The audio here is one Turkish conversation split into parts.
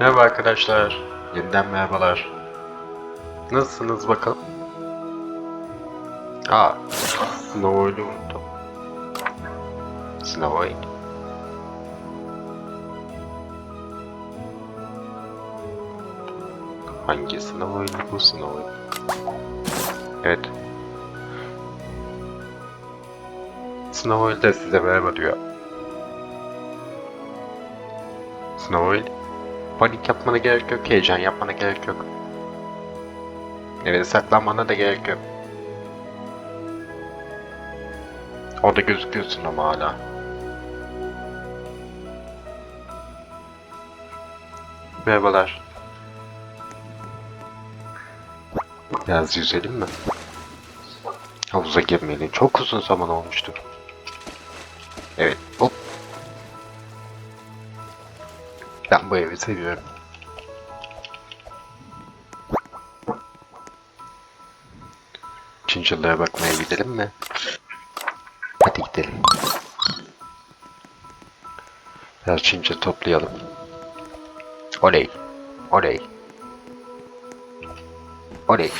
Merhaba arkadaşlar. Yeniden merhabalar. Nasılsınız bakalım? Aa, oyunu unuttum. Oyunu. Hangi oyunu bu oyunu? Evet. Oyunu da size merhaba diyor. Oyunu. Panik yapmana gerek yok, heyecan yapmana gerek yok. Evet, saklanmana da gerek yok. Orada gözüküyorsun ama hala. Merhabalar. Biraz yüzelim mi? Havuza girmeli. Çok uzun zaman olmuştur. Evet, Ben bu evi seviyorum. Çinçillara bakmaya gidelim mi? Hadi gidelim. Biraz çinçil toplayalım. Oley. Oley. Oley.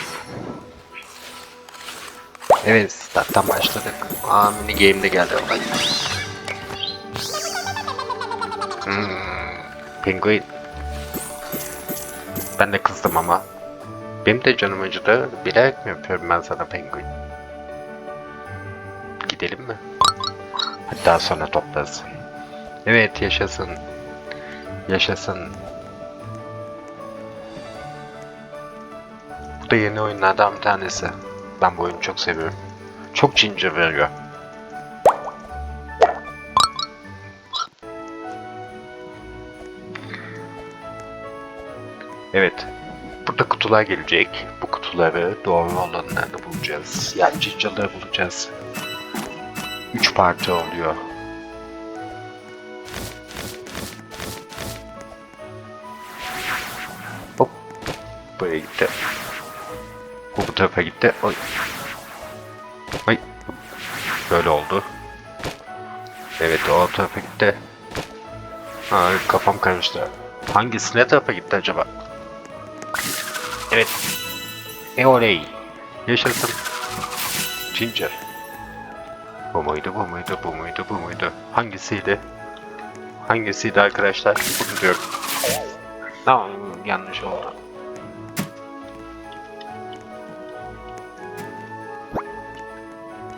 Evet, starttan başladık. Aa, mini game de geldi. Olay. Hmm, penguin. Ben de kızdım ama. Benim de canım acıdı. Bilerek mi yapıyorum ben sana penguin? Gidelim mi? Daha sonra toplarız. Evet yaşasın. Yaşasın. Bu da yeni oyunlardan bir tanesi. Ben bu oyunu çok seviyorum. Çok ginger veriyor. Evet. Burada kutular gelecek. Bu kutuları doğru olanlarını bulacağız. Yani cincaları bulacağız. Üç parça oluyor. Hop. Buraya gitti. Bu bu tarafa gitti. Oy. Ay. Böyle oldu. Evet o tarafa gitti. Ay kafam karıştı. Hangisi ne tarafa gitti acaba? Evet. E oley. Yaşasın. Ginger. Bu muydu, bu muydu, bu muydu, bu muydu? Hangisiydi? Hangisiydi arkadaşlar? Bunu diyorum. Tamam, yanlış oldu.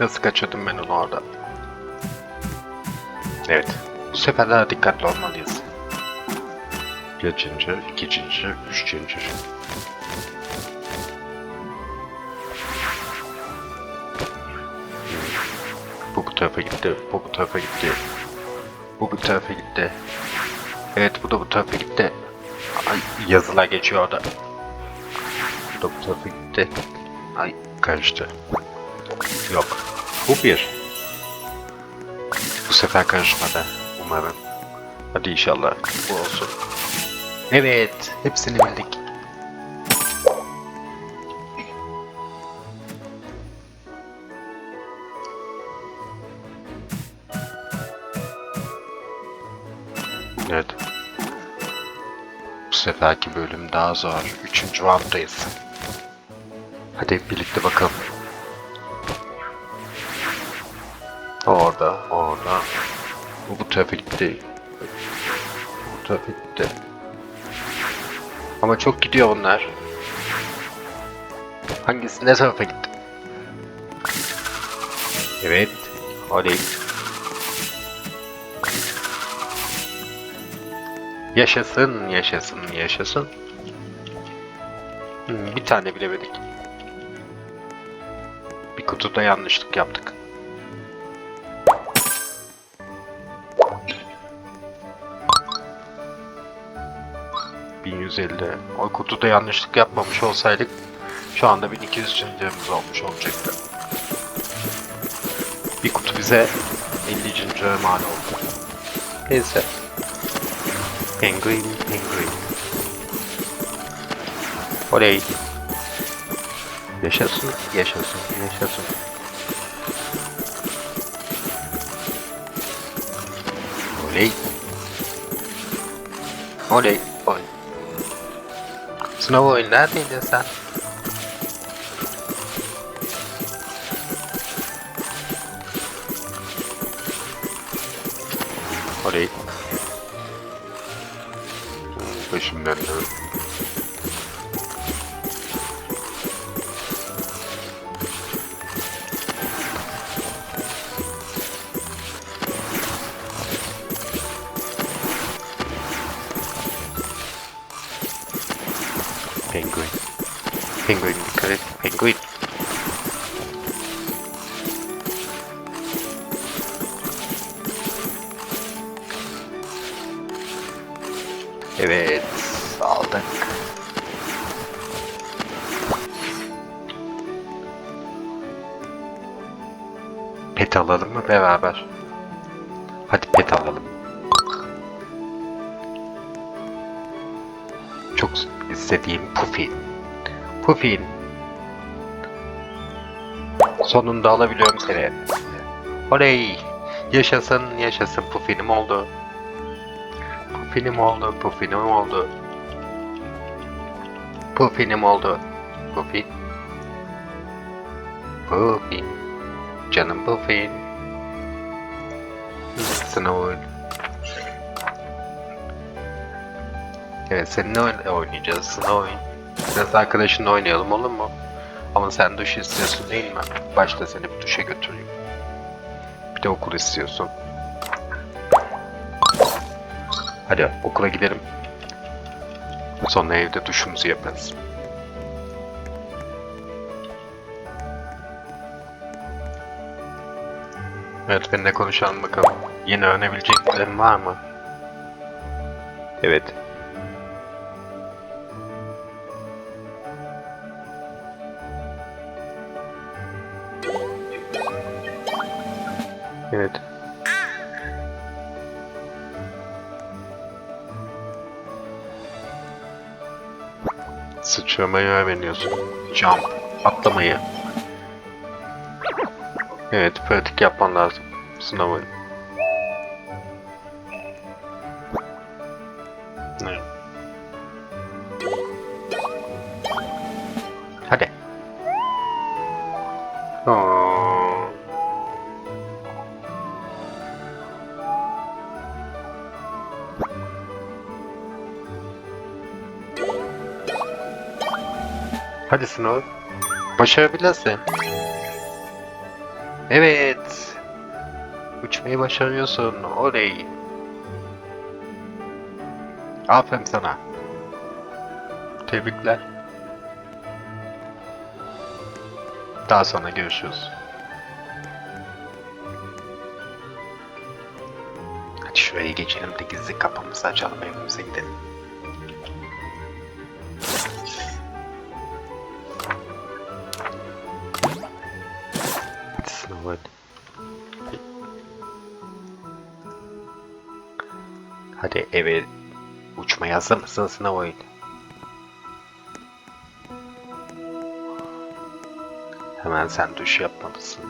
Nasıl kaçırdım ben onu orada? Evet. Bu sefer daha dikkatli olmalıyız. Bir ginger, iki tarafa gitti, bu bu tarafa gitti. Bu bu tarafa gitti. Evet bu da bu tarafa gitti. Ay yazılar geçiyor orada. Bu da bu tarafa gitti. Ay karıştı. Yok. Bu bir. Bu sefer karışmadı. Umarım. Hadi inşallah bu olsun. Evet. Hepsini bildik. Evet. Bu seferki bölüm daha zor. Üçüncü rounddayız. Hadi birlikte bakalım. Orada, orada. Bu bu tarafa gitti. Bu tarafa gitti. Ama çok gidiyor onlar. Hangisi ne tarafa gitti? Evet. Oley. Yaşasın, yaşasın, yaşasın. Hmm, bir tane bilemedik. Bir kutuda yanlışlık yaptık. ...1150. O kutuda yanlışlık yapmamış olsaydık... ...şu anda 1200 cincirimiz olmuş olacaktı. Bir kutu bize 50 cincire mal oldu. Neyse. Penguin, penguin. Oley. Yaşasın, yaşasın, yaşasın. Oley. Oley. Oy. Sınav oyun neredeydin sen? Orayı. Hmm, Başım döndü. Penguin. Penguin dikkat et. Penguin. Evet. Aldık. Pet alalım mı beraber? Hadi pet alalım. Çok istediğim Puffin. Puffin. Sonunda alabiliyorum seni. Oley! Yaşasın, yaşasın Puffin'im oldu. Puffin'im oldu, Puffin'im oldu. Puffin'im oldu. Puffin. Puffin. Canım Puffin. Snow. Evet seninle oyn- oynayacağız. Snow oyun. Biraz arkadaşınla oynayalım olur mu? Ama sen duş istiyorsun değil mi? Başta seni bir duşa götüreyim. Bir de okul istiyorsun. Hadi okula gidelim. Sonra evde duşumuzu yaparız. Evet benimle konuşalım bakalım. Yeni öğrenebileceklerin var mı? Evet. Evet. Sıçramayı öğreniyorsun. Jump. Atlamayı. Evet, pratik yapman lazım. Sınavı. Evet. Hadi. Hadi sınav. Başarabilirsin. Evet. Uçmayı başarıyorsun. Oley. Aferin sana. Tebrikler. Daha sonra görüşürüz. Hadi şuraya geçelim de gizli kapımızı açalım evimize gidelim. Hadi eve uçmaya hazır mısın sınav oyun? Hemen sen duş yapmalısın.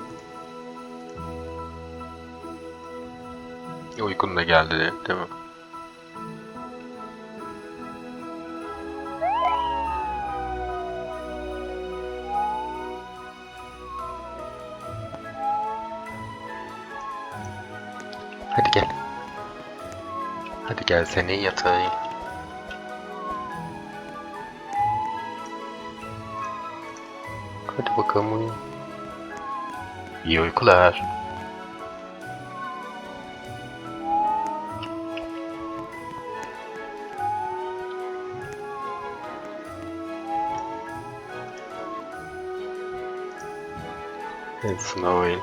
Uykun da geldi değil mi? Hadi gel seni yatağına. Hadi bakalım uyu. İyi uykular. Sınav oyun.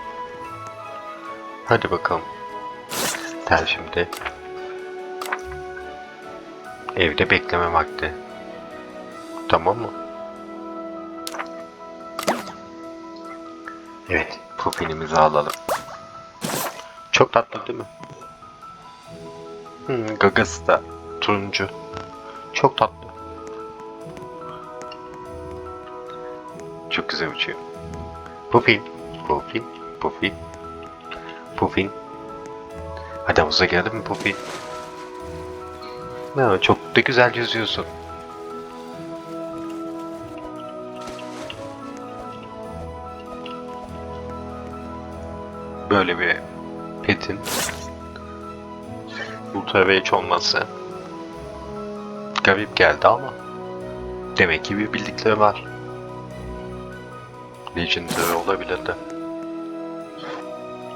Hadi bakalım. Sen şimdi evde bekleme vakti. Tamam mı? Evet, pupinimizi alalım. Çok tatlı değil mi? Hmm, gagası da turuncu. Çok tatlı. Çok güzel uçuyor. Pupin, Pupin, Pupin, Pupin. Hadi havuza geldin mi Pupin? Ne çok da güzel yüzüyorsun. Böyle bir petin ultra rage olması garip geldi ama demek ki bir bildikleri var. Legendary olabilirdi.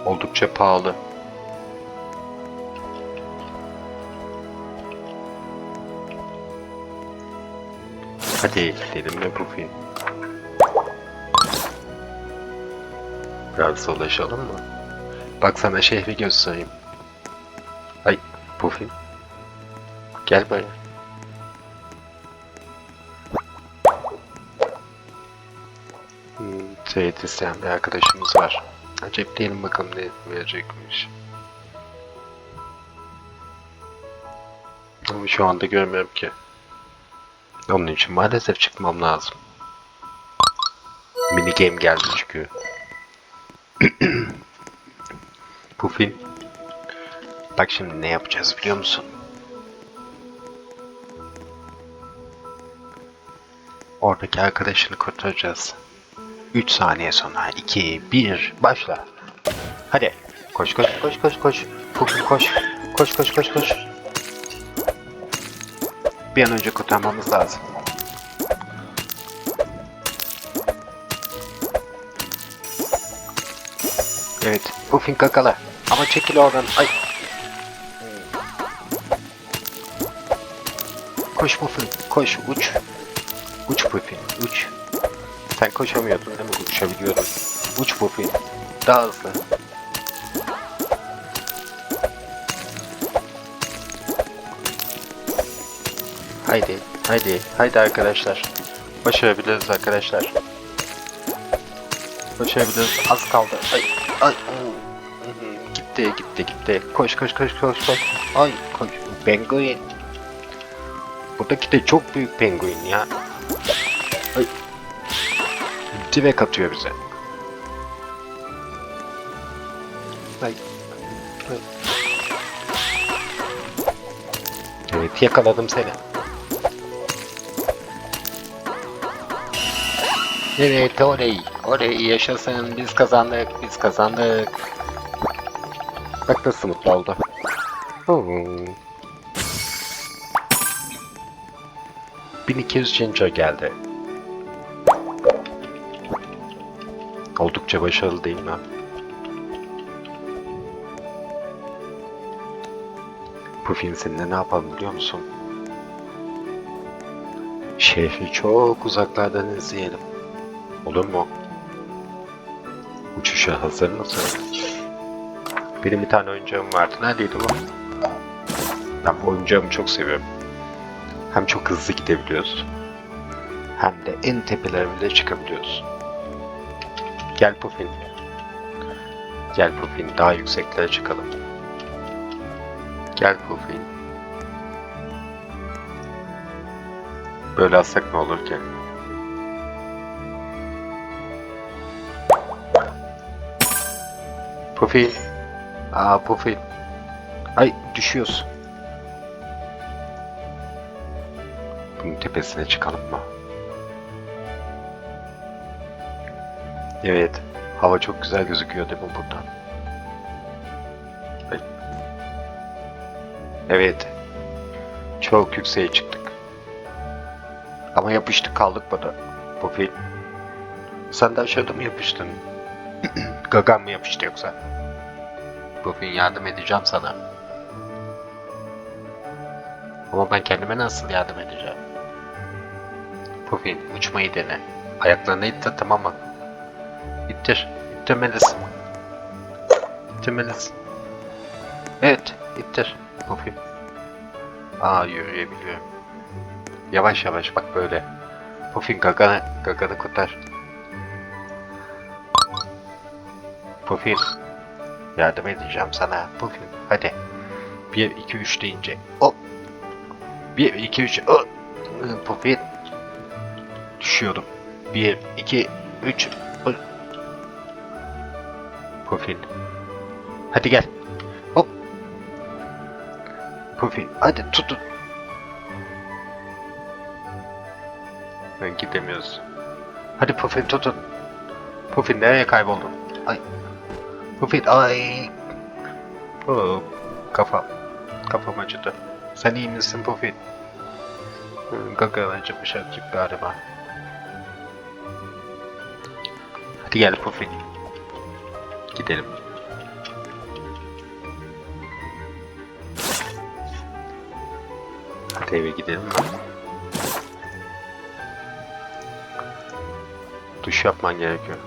Oldukça pahalı. Hadi gidelim mi bu film? Biraz dolaşalım mı? Bak sana şehri göstereyim. Ay film. Gel böyle. Hmm, Trade isteyen bir arkadaşımız var. Acep diyelim bakalım ne verecekmiş. Ama şu anda görmüyorum ki. Onun için maalesef çıkmam lazım. Mini game geldi çünkü. Bu film. Bak şimdi ne yapacağız biliyor musun? Oradaki arkadaşını kurtaracağız. 3 saniye sonra 2, 1, başla. Hadi. Koş koş koş koş koş. Koş koş. Koş koş koş koş. Bir an önce kurtarmamız lazım. Evet, Puffin kakala. Ama çekil oradan. Ay. Koş Puffin, koş, uç. Uç Puffin, uç. Sen koşamıyordun değil mi? Uçabiliyordun. Uç Puffin. Daha hızlı. Haydi, haydi, haydi arkadaşlar. Başarabiliriz arkadaşlar. Başarabiliriz. Az kaldı. Ay, ay. Gitti, gitti, gitti. Koş, koş, koş, koş, koş. Ay, koş. Penguin. Buradaki de çok büyük penguin ya. Ay. Direkt atıyor bize. Ay. Ay. Evet, yakaladım seni. Evet, oley. Oley, yaşasın. Biz kazandık, biz kazandık. Bak nasıl mutlu oldu. Hmm. 1200 Ginger geldi. Oldukça başarılı değil mi? Puffin seninle ne yapalım biliyor musun? Şehri çok uzaklardan izleyelim. Olur mu? Uçuşa hazır mısın? Benim bir tane oyuncağım vardı. Neredeydi bu? Ben bu oyuncağımı çok seviyorum. Hem çok hızlı gidebiliyoruz. Hem de en tepelere bile çıkabiliyoruz. Gel Puffin. Gel Puffin daha yükseklere çıkalım. Gel Puffin. Böyle atsak ne olur ki? Puffin. Aa Puffin. Ay düşüyoruz. Bunun tepesine çıkalım mı? Evet. Hava çok güzel gözüküyor değil mi buradan? Evet. Çok yükseğe çıktık. Ama yapıştık kaldık burada. Puffin. Sen de aşağıda mı yapıştın? Gagan mı yapıştı yoksa? Puffin yardım edeceğim sana. Ama ben kendime nasıl yardım edeceğim? Puffin uçmayı dene. Ayaklarını ittir tamam mı? İttir. İttirmelisin. İttirmelisin. Evet ittir. Puffin. Aa yürüyebiliyorum. Yavaş yavaş bak böyle. Puffin gaganı, gaganı kurtar. Puffin. Yardım edeceğim sana. Puffin. Hadi. 1, 2, 3 deyince. Hop. 1, 2, 3. Oh. Puffin. Düşüyorum. 1, 2, 3. Puffin. Hadi gel. Hop. Puffin. Hadi tutun. Ben gidemiyoruz. Hadi Puffin tutun. Puffin nereye kayboldun? Ay. Puffin ay. Oo, kafam. Kafam acıdı. Sen iyi misin Puffin? Hı, Gaga acımış azıcık galiba. Hadi gel Puffin. Gidelim. Hadi eve gidelim mi? Duş yapman gerekiyor.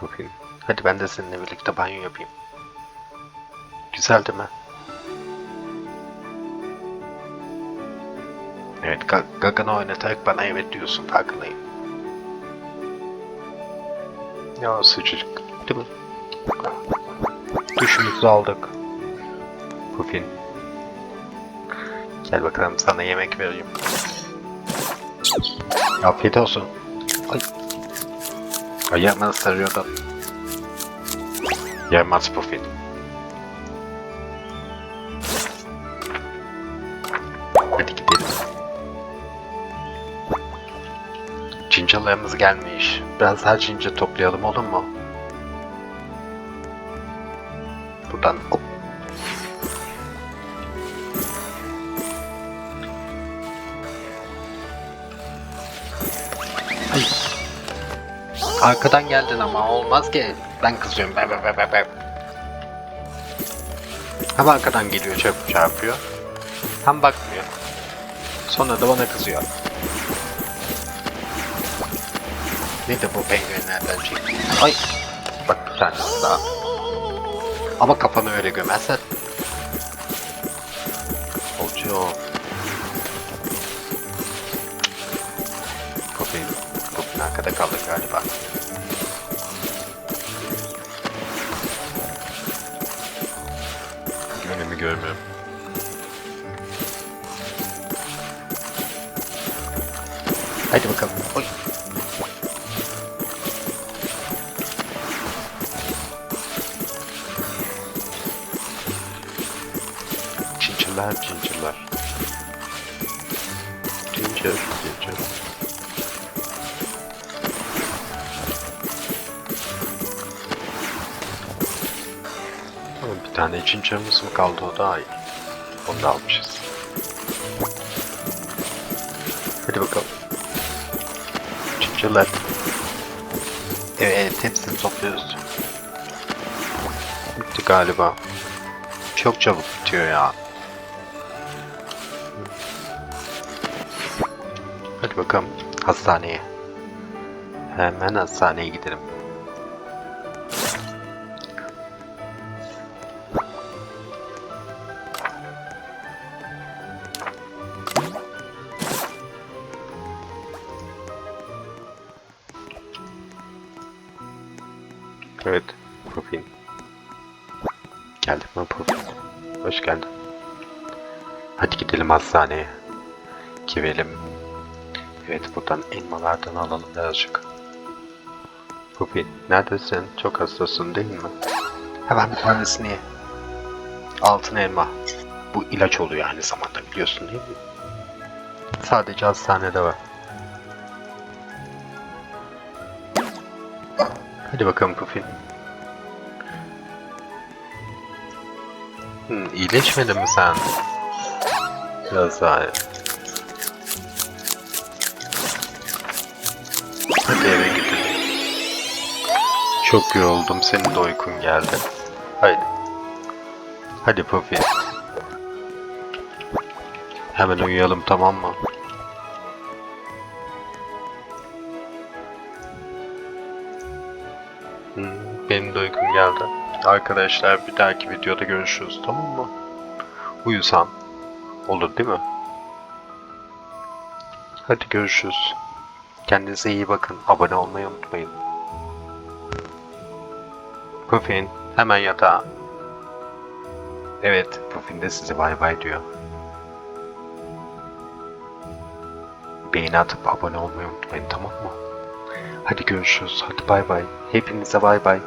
Puffin. Hadi ben de seninle birlikte banyo yapayım. Güzel değil mi? Evet, Ga- Gagan'ı oynatarak bana evet diyorsun, farkındayım. Ya sıcacık, değil mi? Duşumuzu aldık. Puffin. Gel bakalım sana yemek vereyim. Afiyet olsun. Ay. Ayağımı ısırıyordun. Yemez Puffin. Hadi gidelim. Cincalarımız gelmiş. Biraz daha cince toplayalım olur mu? Buradan Arkadan geldin ama olmaz ki. Ben kızıyorum. Be, be, be, be. Hem arkadan geliyor çarp çarpıyor. Hem bakmıyor. Sonra da bana kızıyor. Ne de bu penguenlerden çekti. Ay. Bak bir tanesi daha. Ama kafanı öyle gömezsen. Olcu. Kopin. Kopin arkada kaldı galiba. Cincirler, cincirler. Cincir, cincir. Bir tane cincirimiz mi kaldı o da iyi. Onu da almışız. Hadi bakalım. Cincirler. Evet, hepsini topluyoruz. Bitti galiba. Çok çabuk bitiyor ya. Bakalım hastaneye. Hemen hastaneye gidelim. Evet, Puffin. Geldim mi Puffin? Hoş geldin. Hadi gidelim hastaneye. Girelim. Evet, buradan elmalardan alalım birazcık. Puffin, neredesin? Çok hastasın değil mi? Hemen bir tanesini ye. Altın elma. Bu ilaç oluyor aynı zamanda biliyorsun değil mi? Sadece hastanede var. Hadi bakalım Puffin. Hmm, iyileşmedin mi sen? Biraz daha. Çok yoruldum. Senin de uykun geldi. Haydi. Hadi Puffin. Hemen uyuyalım tamam mı? Hmm, benim de uykum geldi. Arkadaşlar bir dahaki videoda görüşürüz tamam mı? Uyusan olur değil mi? Hadi görüşürüz. Kendinize iyi bakın. Abone olmayı unutmayın. Puffin hemen yatağa. Evet Puffin de size bay bay diyor. Beğeni atıp abone olmayı unutmayın tamam mı? Hadi görüşürüz. Hadi bay bay. Hepinize bay bay.